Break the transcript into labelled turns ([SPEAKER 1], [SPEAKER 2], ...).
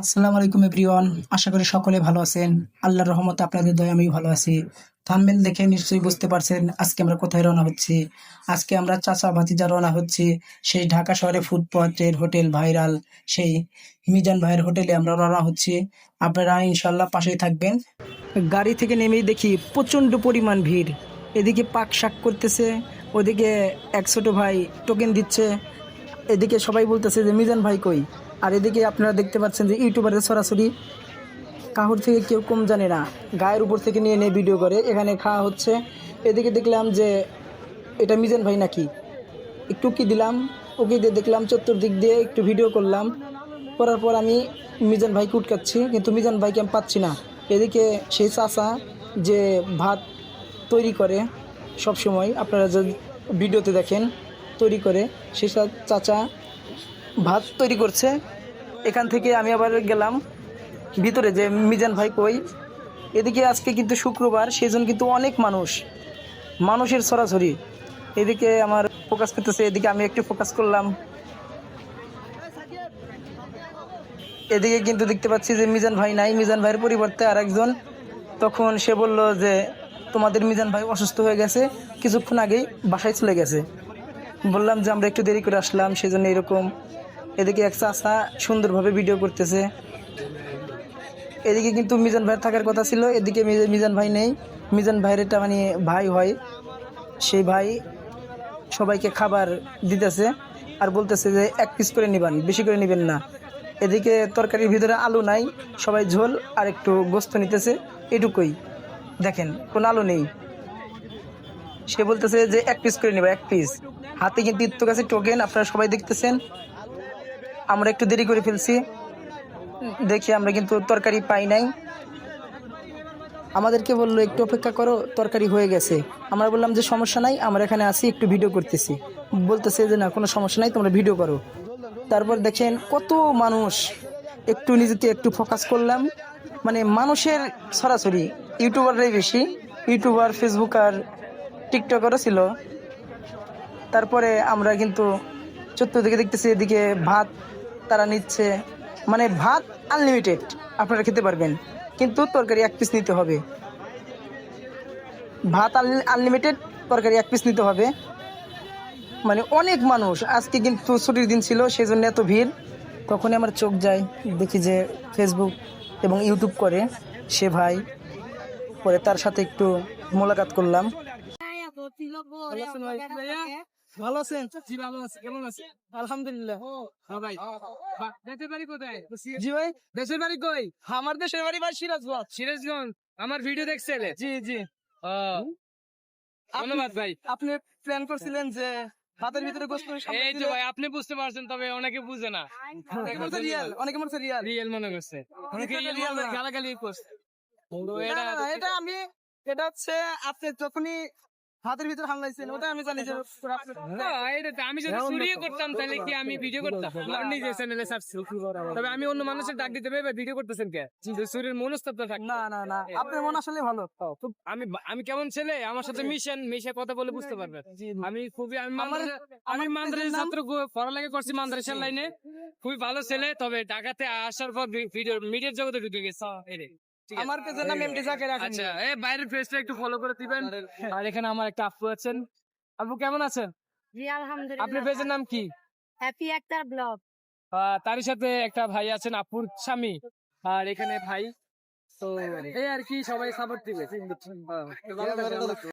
[SPEAKER 1] আসসালামু আলাইকুম এভরিওয়ান। আশা করি সকলে ভালো আছেন। আল্লাহর রহমতে আপনাদের দয়া আমি ভালো আছি। থাম্বনেল দেখে নিশ্চয়ই বুঝতে পারছেন আজকে আমরা কোথায় রওনা হচ্ছি। আজকে আমরা চাচা ভাতিজা রওনা হচ্ছি সেই ঢাকা শহরে ফুটপথের হোটেল, ভাইরাল সেই মিজান ভাইয়ের হোটেলে আমরা রওনা হচ্ছি। আপনারা ইনশাল্লাহ পাশেই থাকবেন। গাড়ি থেকে নেমেই দেখি প্রচণ্ড পরিমাণ ভিড়। এদিকে পাক শাক করতেছে, ওদিকে এক ছোট ভাই টোকেন দিচ্ছে। এদিকে সবাই বলতেছে যে, মিজান ভাই কই? আর এদিকে আপনারা দেখতে পাচ্ছেন যে ইউটিউবারের সরাসরি কাহুর থেকে কেউ কম জানে না, গায়ের উপর থেকে নিয়ে নিয়ে ভিডিও করে। এখানে খাওয়া হচ্ছে। এদিকে দেখলাম যে এটা মিজান ভাই নাকি? একটু কি দিলাম? ওকে দিয়ে দেখলাম চতুর্দিক দিয়ে একটু ভিডিও করলাম। করার পর আমি মিজান ভাইকে উটকাচ্ছি, কিন্তু মিজান ভাইকে আমি পাচ্ছি না। এদিকে সেই চাচা যে ভাত তৈরি করে সব সময় আপনারা যে ভিডিওতে দেখেন, তৈরি করে, সেই চাচা ভাত তৈরি করছে। এখান থেকে আমি আবার গেলাম। ভিতরে যে মিজান ভাই কই? এদিকে আজকে কিন্তু শুক্রবার, সেজন্য কিন্তু অনেক মানুষ। মানুষের সরাসরি। এদিকে আমার ফোকাস করতেছে, এদিকে আমি একটু ফোকাস করলাম। এদিকে কিন্তু দেখতে পাচ্ছি যে মিজান ভাই নাই। মিজান ভাইয়ের পরিবর্তে আরেকজন। তখন সে বলল যে, তোমাদের মিজান ভাই অসুস্থ হয়ে গেছে। কিছুক্ষণ আগেই বাসায় চলে গেছে। বললাম যে, আমরা একটু দেরি করে আসলাম, সেজন্য এরকম এদিকে এক চাষা সুন্দরভাবে ভিডিও করতেছে। এদিকে কিন্তু মিজান ভাইয়ের থাকার কথা ছিল, এদিকে মিজান ভাই নেই। মিজান ভাইয়ের এটা মানে ভাই হয়, সেই ভাই সবাইকে খাবার দিতেছে আর বলতেছে যে, এক পিস করে নিবেন, বেশি করে নেবেন না। এদিকে তরকারির ভিতরে আলু নাই, সবাই ঝোল আর একটু গোস্ত নিতেছে, এটুকুই। দেখেন, কোনো আলু নেই। সে বলতেছে যে, এক পিস করে নেবে, এক পিস হাতে কিন্তু ইত্তু কাছে টোকেন আপনারা সবাই দেখতেছেন। আমরা একটু দেরি করে ফেলছি। দেখি আমরা কিন্তু তরকারি পাই নাই। আমাদেরকে বলল, একটু অপেক্ষা করো, তরকারি হয়ে গেছে। আমরা বললাম যে, সমস্যা নাই, আমরা এখানে আসি একটু ভিডিও করতেছি। বলতেছে যে, না, কোনো সমস্যা নাই, তোমরা ভিডিও করো। তারপর দেখেন কত মানুষ, একটু নিজেকে একটু ফোকাস করলাম। মানে মানুষের সরাসরি ইউটিউবাররাই বেশি, ইউটিউবার ফেসবুক আর টিকটকারও ছিল। তারপরে আমরা কিন্তু চতুর্দিকে দেখতেছি, এদিকে ভাত তারা নিচ্ছে। মানে ভাত আনলিমিটেড আপনারা খেতে পারবেন। কিন্তু তরকারি এক পিস নিতে হবে। ভাত আনলিমিটেড তরকারি এক পিস নিতে হবে। মানে অনেক মানুষ আজকে কিন্তু ছুটির দিন ছিল সেই জন্য এত ভিড়। তখনই আমার চোখ যায় দেখি যে ফেসবুক এবং ইউটিউব করে সে ভাই। পরে তার সাথে একটু মোলাকাত করলাম। ভালো আছেন?
[SPEAKER 2] জি ভালো আছে। কেমন আছে
[SPEAKER 1] আলহামদুলিল্লাহ।
[SPEAKER 2] হ্যাঁ ভাই। দেশের বাড়ি কোথায়?
[SPEAKER 1] জি ভাই
[SPEAKER 2] দেশের বাড়ি কই?
[SPEAKER 1] আমার দেশের বাড়ি ভাই সিরাজগঞ্জ।
[SPEAKER 2] সিরাজগঞ্জ। আমার ভিডিও দেখছিলে
[SPEAKER 1] জি জি।
[SPEAKER 2] ধন্যবাদ ভাই।
[SPEAKER 1] আপনি প্ল্যান করছিলেন যে হাতের ভিতরে গোস্ত
[SPEAKER 2] এই তো ভাই আপনি বুঝতে পারছেন তবে অনেকে বুঝে না।
[SPEAKER 1] অনেকে মনে রিয়াল অনেকে মনে রিয়াল
[SPEAKER 2] রিয়েল মনে করছে। অনেকে
[SPEAKER 1] এটা
[SPEAKER 2] রিয়েল গালাগালি করছে। এটা
[SPEAKER 1] না, না, এটা আমি এটা হচ্ছে আপনি যখনই হাতের ভিতরে হামলাইছেন ওটা আমি জানি যে
[SPEAKER 2] আমি যদি করতাম তাহলে কি আমি ভিডিও করতাম? আমার নিজের চ্যানেলে তবে আমি অন্য মানুষের ডাক দিতে ভিডিও করতেছেন কে? মনস্তব্ধ থাকে
[SPEAKER 1] না না না। আপনার মন আসলে ভালো।
[SPEAKER 2] আমি আমি কেমন ছেলে? আমার সাথে মিশেন মিশে কথা বলে বুঝতে পারবেন। আমি খুবই আমি আমি মাদ্রাসা ছাত্র পড়ালেখা করছি মাদ্রাসার লাইনে। খুবই ভালো ছেলে তবে ঢাকাতে আসার পর ভিডিও মিডিয়ার জগতে ঢুকে গেছে।
[SPEAKER 1] আমার কাছে নাম এমডি জাকির আছেন
[SPEAKER 2] আচ্ছা এই বাইরের ফেসটা একটু ফলো করে দিবেন। আর এখানে আমার একটা আপু আছেন। আপু কেমন আছেন?
[SPEAKER 3] জি আলহামদুলিল্লাহ।
[SPEAKER 2] আপনার পেজের নাম কি?
[SPEAKER 3] হ্যাপি একটা ব্লগ
[SPEAKER 2] তারই সাথে একটা ভাই আছেন আপুর স্বামী। আর এখানে ভাই তো এই আর কি সবাই সাপোর্ট দিবে।